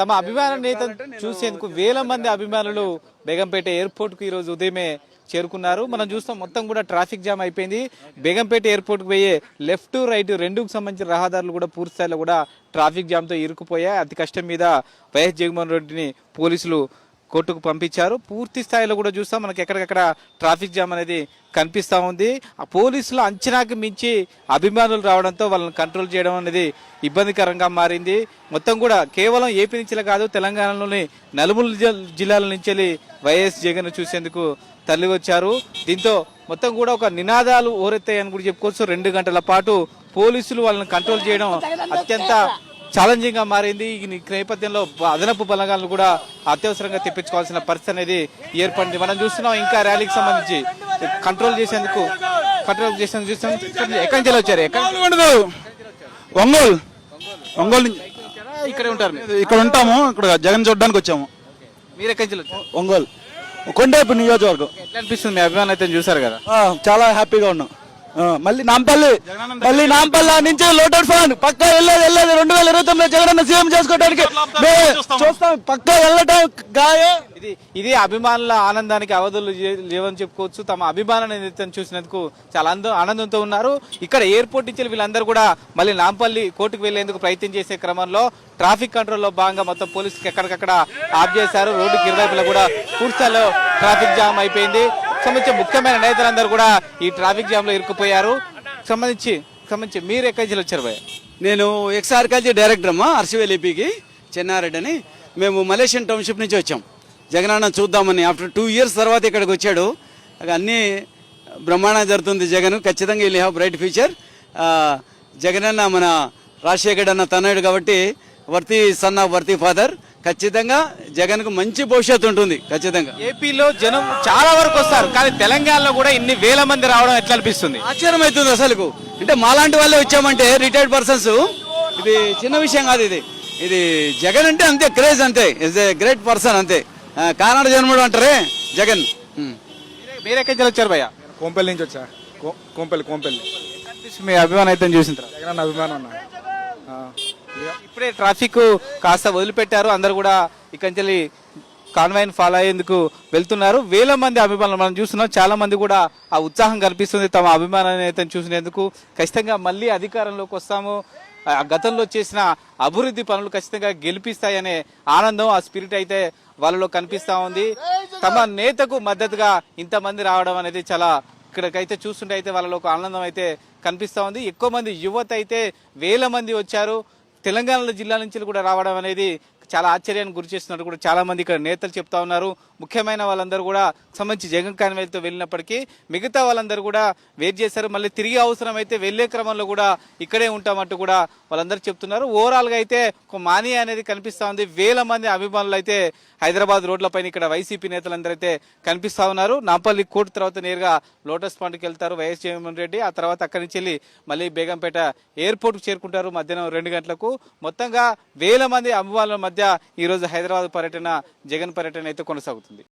తమ అభిమాన నేతను చూసేందుకు వేల మంది అభిమానులు బేగంపేట ఎయిర్పోర్ట్కు ఈ రోజు ఉదయమే చేరుకున్నారు. మనం చూస్తాం మొత్తం కూడా ట్రాఫిక్ జామ్ అయిపోయింది. బేగంపేట ఎయిర్పోర్ట్కు పోయే లెఫ్ట్ రైట్ రెండుకు సంబంధించిన రహదారులు కూడా పూర్తిస్థాయిలో కూడా ట్రాఫిక్ జామ్తో ఇరుక్కుపోయాయి. అతి కష్టం మీద వైఎస్ జగన్మోహన్ రెడ్డిని పోలీసులు కోర్టుకు పంపించారు. పూర్తి స్థాయిలో కూడా చూస్తాం. మనకి ఎక్కడికక్కడ ట్రాఫిక్ జామ్ అనేది కనిపిస్తూ ఉంది. ఆ పోలీసుల అంచనాకి మించి అభిమానులు రావడంతో వాళ్ళని కంట్రోల్ చేయడం అనేది ఇబ్బందికరంగా మారింది. మొత్తం కూడా కేవలం ఏపీ నుంచిలే కాదు తెలంగాణలోని నలుమూల జిల్- జిల్లాల నుంచి వెళ్ళి వైఎస్ జగన్ చూసేందుకు తల్లి వచ్చారు దీంతో మొత్తం కూడా ఒక నినాదాలు ఓరెత్తాయని కూడా చెప్పుకోవచ్చు. రెండు గంటల పాటు పోలీసులు వాళ్ళని కంట్రోల్ చేయడం అత్యంత ఛాలెంజింగ్గా మారింది. ఈ నేపథ్యంలో అదనపు బలగాలను కూడా అత్యవసరంగా తెప్పించుకోవాల్సిన పరిస్థితి అనేది ఏర్పడింది. మనం చూస్తున్నాం ఇంకా ర్యాలీకి సంబంధించి కంట్రోల్ చేసేందుకు కంట్రోల్ చేసేందుకు చూస్తాం ఎక్కడి నుంచి వచ్చారు? ఒంగోలు ఒంగోలు నుంచి? ఇక్కడే ఉంటారు. ఇక్కడ ఉంటాము. ఇక్కడ జగన్ చూడడానికి వచ్చాము. మీరు ఎక్కడి నుంచి ఒంగోలు కొండేపు నియోజకవర్గం. ఎట్లా అనిపిస్తుంది మీ అభిమానులు అయితే చూసారు కదా? చాలా హ్యాపీగా ఉన్నాం. మళ్ళీ నాంపల్లి. మళ్ళీ నాంపల్లి నుంచి లోటెడ్ ఫాన్. పక్కా వెళ్ళేది వెళ్ళేది. రెండు వేల ఇరవై తొమ్మిది జగన్ సీఎం చేసుకోవడానికి చూస్తాం. పక్కా వెళ్ళటం గాయం. ఇది ఇది అభిమానుల ఆనందానికి అవధులు లేవని చెప్పుకోవచ్చు. తమ అభిమాన నేతను చూసినందుకు చాలా ఆనందం ఆనందంతో ఉన్నారు. ఇక్కడ ఎయిర్పోర్ట్ నుంచి వీళ్ళందరూ కూడా మళ్ళీ నాంపల్లి కోర్టుకు వెళ్ళేందుకు ప్రయత్నం చేసే క్రమంలో ట్రాఫిక్ కంట్రోల్లో భాగంగా మొత్తం పోలీసులు ఎక్కడికక్కడ ఆఫ్ చేశారు. రోడ్డుకి ఇరువైపులా కూడా పూర్తిస్థాయిలో ట్రాఫిక్ జామ్ అయిపోయింది. సంబంధించి ముఖ్యమైన నేతలందరూ కూడా ఈ ట్రాఫిక్ జామ్లో ఇరుక్కుపోయారు. సంబంధించి సంబంధించి మీరు ఎక్కడి నుంచి వచ్చారు భయ నేను ఎక్స్ ఆర్కాలజీ డైరెక్టర్ అమ్మా అర్సివేల్ ఏపీకి చెన్నారెడ్డి అని. మేము మలేషియన్ టౌన్షిప్ నుంచి వచ్చాం. జగనన్న చూద్దామని. ఆఫ్టర్ టూ ఇయర్స్ తర్వాత ఇక్కడికి వచ్చాడు. అన్నీ బ్రహ్మాండంగా జరుగుతుంది జగన్. ఖచ్చితంగా వీళ్ళు హ్యావ్ బ్రైట్ ఫ్యూచర్ జగనన్న మన రాజశేఖర్ అన్న తనయుడు కాబట్టి worthy son of worthy father ఖచ్చితంగా జగన్కు మంచి భవిష్యత్తు ఉంటుంది ఖచ్చితంగా. ఏపీలో జనం చాలా వరకు వస్తారు కానీ తెలంగాణలో కూడా ఇన్ని వేల మంది రావడం ఎట్లా అనిపిస్తుంది? ఆశ్చర్యం అవుతుంది అసలుకు. అంటే మాలాంటి వాళ్ళే వచ్చామంటే రిటైర్డ్ పర్సన్స్ ఇది చిన్న విషయం కాదు ఇది. ఇది జగన్ అంటే అంతే క్రేజ్ అంతే ఇస్ ఏ గ్రేట్ పర్సన్ అంతే. కానాడ జన్ముడు అంటారే జగన్. ఉమ్. మీరే- మీరు ఎక్కడి నుంచి వచ్చారు భయ్య? కోంపల్లి నుంచి వచ్చా? కో- కోంపల్లి కోంపల్లి. మీ అభిమానం అయితే చూసిన తర్వాత? జగన్ అభిమానం ఇప్పుడే ట్రాఫిక్ కాస్త వదిలిపెట్టారు. అందరు కూడా ఇక్కడి నుంచి కాన్వాయిన్ ఫాలో అయ్యేందుకు వెళ్తున్నారు. వేల మంది అభిమానులు మనం చూస్తున్నాం. చాలా మంది కూడా ఆ ఉత్సాహం కనిపిస్తుంది తమ అభిమానాన్ని అయితే చూసినందుకు. ఖచ్చితంగా మళ్ళీ అధికారంలోకి వస్తాము. ఆ గతంలో చేసిన అభివృద్ధి పనులు ఖచ్చితంగా గెలిపిస్తాయనే ఆనందం ఆ స్పిరిట్ అయితే వాళ్ళలో కనిపిస్తా ఉంది. తమ నేతకు మద్దతుగా ఇంతమంది రావడం అనేది చాలా ఇక్కడికైతే చూస్తుంటే అయితే వాళ్ళలో ఒక ఆనందం అయితే కనిపిస్తూ ఉంది. ఎక్కువ మంది యువత అయితే వేల మంది వచ్చారు. తెలంగాణలో జిల్లా నుంచి కూడా రావడం అనేది చాలా ఆశ్చర్యానికి గురి చేస్తున్నట్టు కూడా చాలామంది ఇక్కడ నేతలు చెప్తా ఉన్నారు. ముఖ్యమైన వాళ్ళందరూ కూడా సంబంధించి జగన్ కాన్వేల్తో వెళ్ళినప్పటికీ మిగతా వాళ్ళందరూ కూడా వెయిట్ చేశారు. మళ్ళీ తిరిగి అవసరం అయితే వెళ్ళే క్రమంలో కూడా ఇక్కడే ఉంటామంటూ కూడా వాళ్ళందరూ చెప్తున్నారు. ఓవరాల్గా అయితే ఒక మానియా అనేది కనిపిస్తూ ఉంది. వేల మంది అభిమానులు అయితే హైదరాబాద్ రోడ్లపైన ఇక్కడ వైసీపీ నేతలందరూ అయితే కనిపిస్తూ ఉన్నారు. నాంపల్లి కోర్టు తర్వాత నేరుగా లోటస్ పాండ్కి వెళ్తారు వైఎస్ జగన్మోహన్ రెడ్డి. ఆ తర్వాత అక్కడి నుంచి వెళ్ళి మళ్ళీ బేగంపేట ఎయిర్పోర్ట్కి చేరుకుంటారు మధ్యాహ్నం రెండు గంటలకు. మొత్తంగా వేల మంది అభిమానుల మధ్య ఈ రోజు హైదరాబాద్ పర్యటన జగన్ పర్యటన అయితే కొనసాగుతుంది.